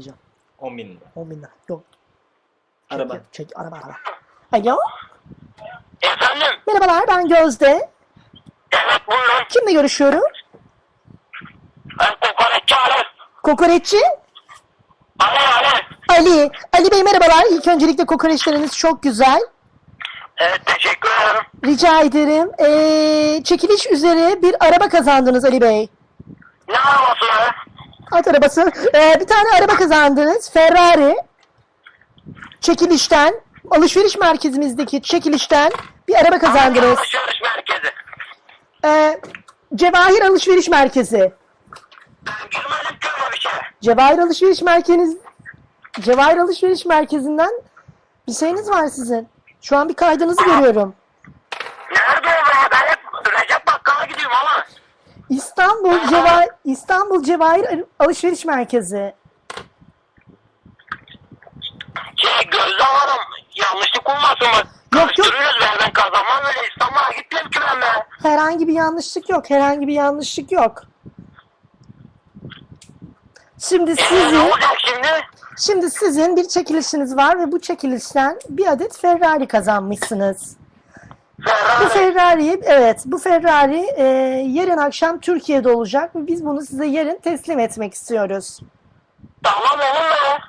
diyeceğim. 10 bin lira. 10 bin lira. Yok. Çek, Araba. Çek, araba araba. Alo. Efendim? Merhabalar ben Gözde. Evet buyurun. Kimle görüşüyorum? Ben kokoreççi Ali. Kokoreççi. Ali Ali. Ali. Ali Bey merhabalar. İlk öncelikle kokoreçleriniz çok güzel. Evet teşekkür ederim. Rica ederim. Ee, çekiliş üzere bir araba kazandınız Ali Bey. Ne arabası ya? At arabası. Ee, bir tane araba kazandınız. Ferrari. Çekilişten, alışveriş merkezimizdeki çekilişten bir araba kazandınız. Alışveriş merkezi. Ee, Cevahir Alışveriş Merkezi. Ben bir şey. Cevahir Alışveriş Merkezi Cevahir Alışveriş Merkezi'nden bir şeyiniz var sizin. Şu an bir kaydınızı görüyorum. Nerede o be? Ben hep Recep Bakkal'a gidiyorum ama. İstanbul Ceva İstanbul Cevahir Alışveriş Merkezi. Şey Gözde Hanım yanlışlık olmasın bak. yok. Be. Ben kazanmam öyle İstanbul'a gitmem ki ben be. Herhangi bir yanlışlık yok. Herhangi bir yanlışlık yok. Şimdi ne sizin olacak şimdi? şimdi sizin bir çekilişiniz var ve bu çekilişten bir adet Ferrari kazanmışsınız. Bu Ferrari. Ferrari evet bu Ferrari e, yarın akşam Türkiye'de olacak ve biz bunu size yarın teslim etmek istiyoruz. Tamam be.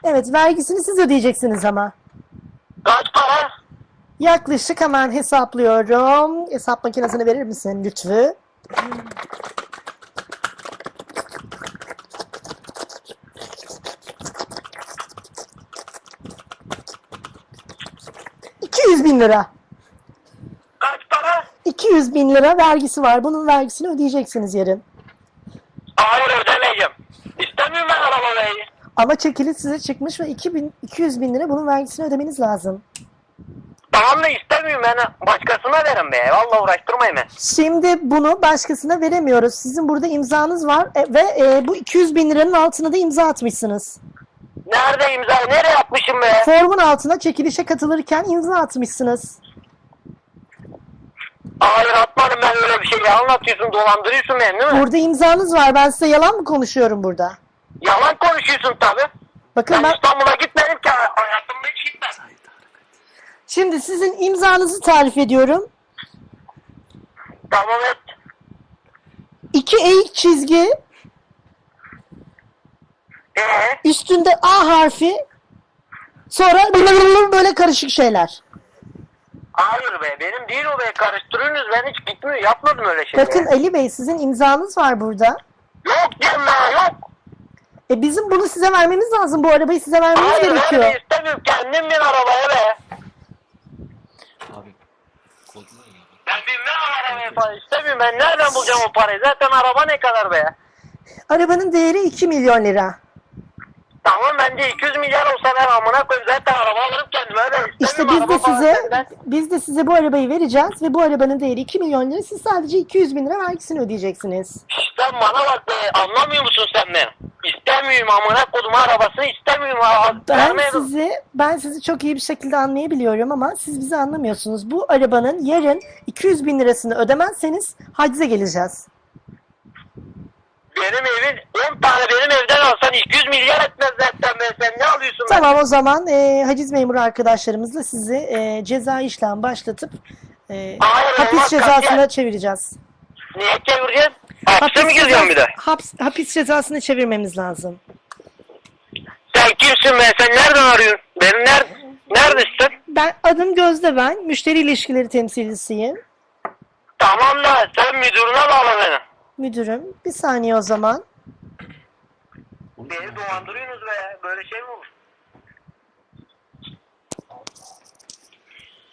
Evet vergisini siz ödeyeceksiniz ama. Kaç para? Yaklaşık hemen hesaplıyorum. Hesap makinesini verir misin lütfü? ...200 bin lira. Kaç para? 200 bin lira vergisi var. Bunun vergisini ödeyeceksiniz yarın. Hayır ödemeyeceğim. İstemiyorum ben arabayı. Ama çekiliş size çıkmış ve 2000, 200 bin lira bunun vergisini ödemeniz lazım. Tamam da istemiyorum ben. Başkasına verin be. Vallahi uğraştırmayın beni. Şimdi bunu başkasına veremiyoruz. Sizin burada imzanız var e, ve e, bu 200 bin liranın altına da imza atmışsınız. Nerede imza? Nereye atmışım be? Formun altına çekilişe katılırken imza atmışsınız. Hayır atmadım ben öyle bir şey. Anlatıyorsun, dolandırıyorsun beni değil mi? Burada imzanız var. Ben size yalan mı konuşuyorum burada? Yalan konuşuyorsun tabi. Bakın Ben ben İstanbul'a gitmedim ki. Hayatımda hiç gitmedim. şimdi sizin imzanızı tarif ediyorum. Tamam et. İki eğik çizgi, Ee, üstünde A harfi, sonra böyle karışık şeyler. Hayır be benim değil o be. Karıştırıyorsunuz ben hiç gitmiyor. Yapmadım öyle şey. Bakın Ali Bey sizin imzanız var burada. Yok diyorum ben yok. E bizim bunu size vermemiz lazım. Bu arabayı size vermemiz Hayır gerekiyor. ben istemiyorum. Kendim bin arabaya be. Abi kodlar ya. Ben binmem arabaya falan. İstemiyorum ben. Nereden bulacağım o parayı? Zaten araba ne kadar be? Arabanın değeri 2 milyon lira. Tamam bence 200 milyar olsa ben amına koyayım zaten araba alırım kendime İşte biz de size biz de size bu arabayı vereceğiz ve bu arabanın değeri 2 milyon lira. Siz sadece 200 bin lira vergisini ödeyeceksiniz. Sen bana bak be anlamıyor musun sen beni? İstemiyorum amına kodum arabasını istemiyorum. ha- Ben vermeyelim. sizi ben sizi çok iyi bir şekilde anlayabiliyorum ama siz bizi anlamıyorsunuz. Bu arabanın yarın 200 bin lirasını ödemezseniz hacize geleceğiz. Benim evin 10 tane benim evden alsan 200 milyar etmez zaten be sen ne alıyorsun? Tamam o zaman e, haciz memuru arkadaşlarımızla sizi e, ceza işlem başlatıp e, Hayır, hapis olmaz, cezasına katiyen. çevireceğiz. Niye çevireceğiz? Hapse mi gireceğim bir de? Haps, hapis cezasını çevirmemiz lazım. Sen kimsin be sen nereden arıyorsun? Beni ner neredesin? Ben adım Gözde ben. Müşteri ilişkileri temsilcisiyim. Tamam da sen müdürüne bağla beni. Müdürüm. Bir saniye o zaman. Beni dolandırıyorsunuz be böyle şey mi olur?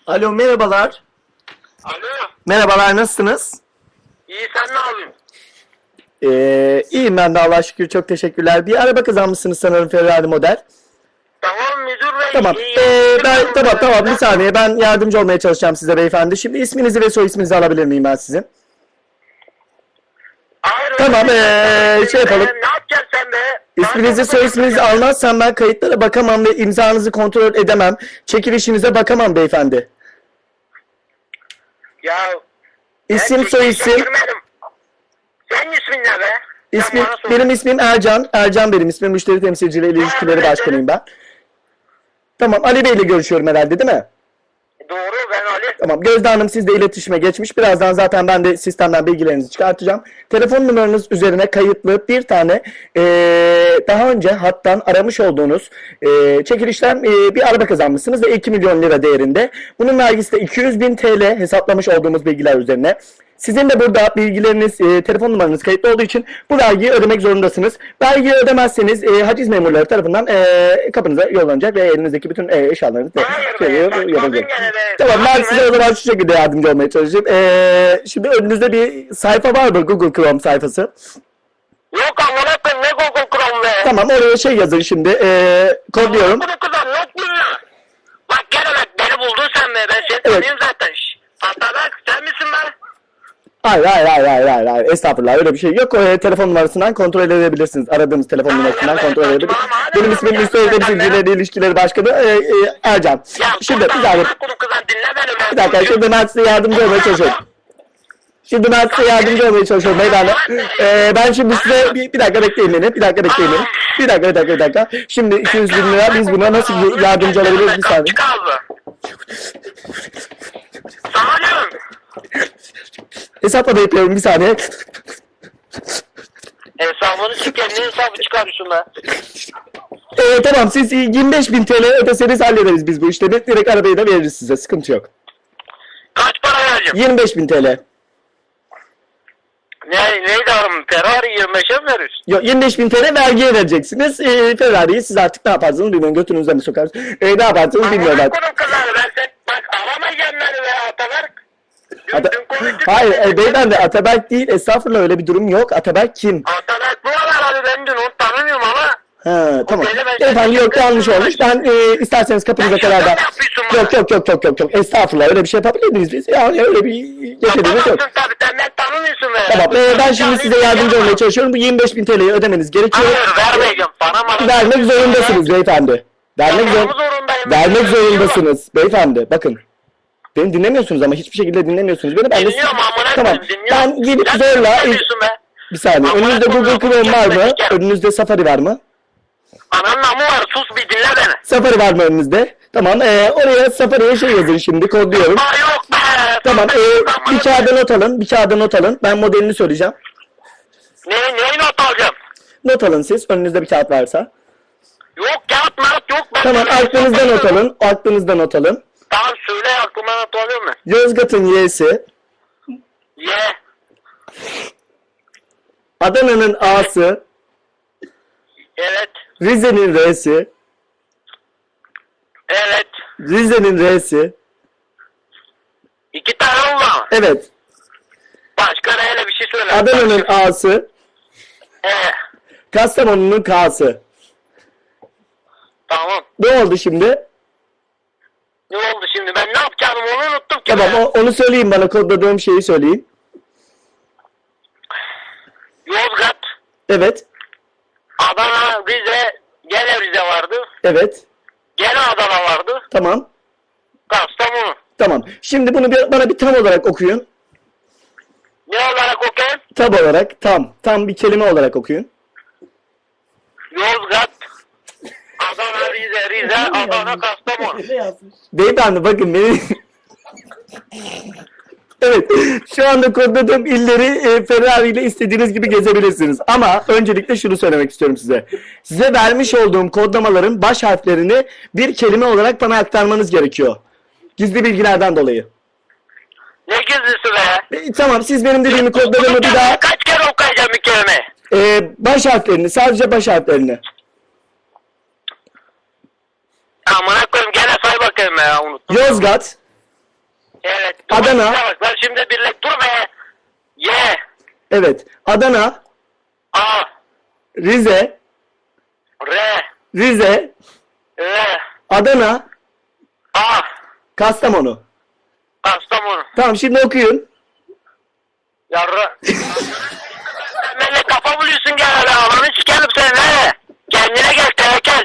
Alo merhabalar. Alo Merhabalar nasılsınız? iyi sen ne yapıyorsun? Ee, iyiyim ben de Allah'a şükür çok teşekkürler. Bir araba kazanmışsınız sanırım Ferrari model. Tamam müdür bey. Tamam. iyi, Ee, ben tamam tamam bir saniye ben yardımcı olmaya çalışacağım size beyefendi. Şimdi isminizi ve soy isminizi alabilir miyim ben sizin? Tamam, ee, şey yapalım. Ee, Ne yapacaksın sen be? İsminizi soy isminizi almazsam ben kayıtlara bakamam ve imzanızı kontrol edemem. Çekilişinize bakamam beyefendi. Ya İsim ben soy çekilişe isim. girmedim. Senin ismin ne be? İsmim, bana söyle. benim ismim Ercan. Ercan benim ismim. Müşteri temsilcileri ilişkileri başkanıyım ben. Tamam Ali Bey ile görüşüyorum herhalde değil mi? Ali. Tamam Gözde Hanım sizle iletişime geçmiş. Birazdan zaten ben de sistemden bilgilerinizi çıkartacağım. Telefon numaranız üzerine kayıtlı bir tane eee, daha önce hattan aramış olduğunuz eee, çekilişten eee, bir araba kazanmışsınız ve 2 milyon lira değerinde. Bunun vergisi de 200 bin TL hesaplamış olduğumuz bilgiler üzerine. Sizin de burada bilgileriniz, eee, telefon numaranız kayıtlı olduğu için bu vergiyi ödemek zorundasınız. Vergiyi ödemezseniz eee, haciz memurları tarafından eee, kapınıza yollanacak ve elinizdeki bütün eee, eşyalarınızı da şey, be. Tamam ben size o zaman şu şekilde yardımcı olmaya çalışayım. Ee, şimdi önünüzde bir sayfa var mı? Google Chrome sayfası. Yok amına koyayım ne Google Chrome be. Tamam oraya şey yazın şimdi. Ee, kodluyorum. Bu kadar yok mu ya? Bak gene bak beni buldun sen be ben seni Evet. tanıyorum zaten. Şşş. Hatta bak sen misin ben? Hayır hayır hayır hayır hayır. hayır. Estağfurullah öyle bir şey yok. O e, telefon numarasından kontrol edebilirsiniz. Aradığınız telefon numarasından ben kontrol edebilirsiniz. Benim ismim sen Temsilcileri İlişkileri Başkanı e, e, Ercan. Ya Şimdi bir da saniye. amına koyayım kızım dinle beni be. Bir dakika şimdi ben size yardımcı olmaya çalışıyorum. Şimdi ben size yardımcı olmaya çalışıyorum beylerle. Ee, ben şimdi size bir, bir dakika bekleyin beni. Bir dakika bekleyin beni. Bir dakika bir dakika bir dakika. Şimdi 200 bin lira biz buna nasıl yardımcı olabiliriz bir saniye. Sana diyorum. Hesaplama yapıyorum bir saniye. Hesabını çık kendin hesabı çıkarıyorsun be. Ee, tamam siz 25 bin TL ödeseniz hallederiz biz bu işlemi. Direkt arabayı da veririz size sıkıntı yok. Kaç para vereceğim? 25 bin TL. Ne, neydi aram? Ferrari 25'e mi veriyorsun? Yok 25 bin TL vergiye vereceksiniz. Ee, Ferrari'yi siz artık ne yaparsınız bilmiyorum. Götünüzden mi sokarsınız? Ee, ne yaparsınız bilmiyorum Amına artık. koyayım kızları ben sen bak aramayacağım beni be Ataberk. Ata-. Hayır e, beyefendi Ataberk değil. Estağfurullah öyle bir durum yok. Ataberk kim? Ataberk bu var abi ben dün onu tanımıyorum ama. Ha tamam. Beyefendi yok yanlış olmuş. Ben e, isterseniz kapınıza kadar da... Yok yok yok yok yok yok. Estağfurullah öyle bir şey yapabilir miyiz biz? Yani öyle bir geçebiliriz yok. Tabii sen ben tanımıyorsun. Tamam e, ben şimdi size yardımcı olmaya çalışıyorum. Bu 25 bin TL'yi ödemeniz gerekiyor. Hayır vermeyeceğim. Bana bana. Vermek zorundasınız beyefendi. Vermek, zor vermek zorundasınız beyefendi. Bakın. Beni dinlemiyorsunuz ama hiçbir şekilde dinlemiyorsunuz beni. Ben de Dinliyorum amına Tamam. dinliyorum. Ben gelip Sen zorla dinlemiyorsun be. bir saniye. Amına Önünüzde koyayım, Google Chrome var mı? Önünüzde Safari var mı? Ananın amı var sus bir dinle beni. Safari var mı önünüzde? Tamam. E, oraya Safari'ye şey yazın şimdi kodluyorum. Aa yok be. Tamam. E, Amına bir kağıda not alın. Bir kağıda not alın. Ben modelini söyleyeceğim. Ne, neyi not alacağım? Not alın siz. Önünüzde bir kağıt varsa. Yok kağıt mağat yok. Ben Tamam. Aklınızda not alın. Aklınızda not alın. Tamam söyle aklıma not alıyor mu? Yozgat'ın Y'si. Ye. Adana'nın A'sı. Evet. Rize'nin R'si. Evet. Rize'nin R'si. İki tane oldu ama. Evet. Başka neyle bir şey söyle. Adana'nın A'sı. Ee, Kastamonu'nun K'sı. tamam. Ne oldu şimdi? Ne oldu şimdi? Ben ne yapacağım onu unuttum ki. Tamam ben. o- onu söyleyin bana kodladığım şeyi söyleyin. Yozgat, Evet. Adana, Rize, gene Rize vardı. Evet. Gene Adana vardı. Tamam. Kastamonu. Tamam. Şimdi bunu bir, bana bir tam olarak okuyun. Ne olarak okuyayım? Tam olarak. Tam. Tam bir kelime olarak okuyun. Yozgat, Adana, Rize, Rize, Adana, Kastamonu. Beyefendi bakın beni... evet. Şu anda kodladığım illeri e, Ferrari ile istediğiniz gibi gezebilirsiniz. Ama öncelikle şunu söylemek istiyorum size. Size vermiş olduğum kodlamaların baş harflerini bir kelime olarak bana aktarmanız gerekiyor. Gizli bilgilerden dolayı. Ne gizlisi be? E, tamam siz benim dediğimi kodladığımı bir daha Kaç kere okuyacağım bir kelime? e, baş harflerini sadece baş harflerini. Amına koyayım gene say bakayım ya unuttum. Yozgat, Evet. Adana. Bak, Ben şimdi birlik dur be. Y, evet. Adana, A, Rize, R, Rize, R, Adana, A, Kastamonu. Kastamonu. Tamam şimdi okuyun. Yarra. Benimle kafa buluyorsun gene be. Alanı sikerim seni ne? Kendine gel tekel.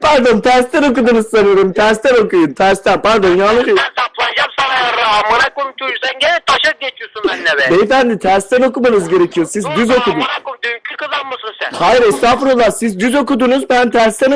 Pardon tersten okudunuz sanıyorum. Tersten okuyun. Tersten pardon yanlış. Ben saplayacağım sana yarra amına koyayım çocuğu sen gene taşa geçiyorsun benimle be. Beyefendi tersten okumanız gerekiyor. Siz düz Dur, okudunuz. Amına koyayım dünkü kızan mısın sen? Hayır estağfurullah siz düz okudunuz ben tersten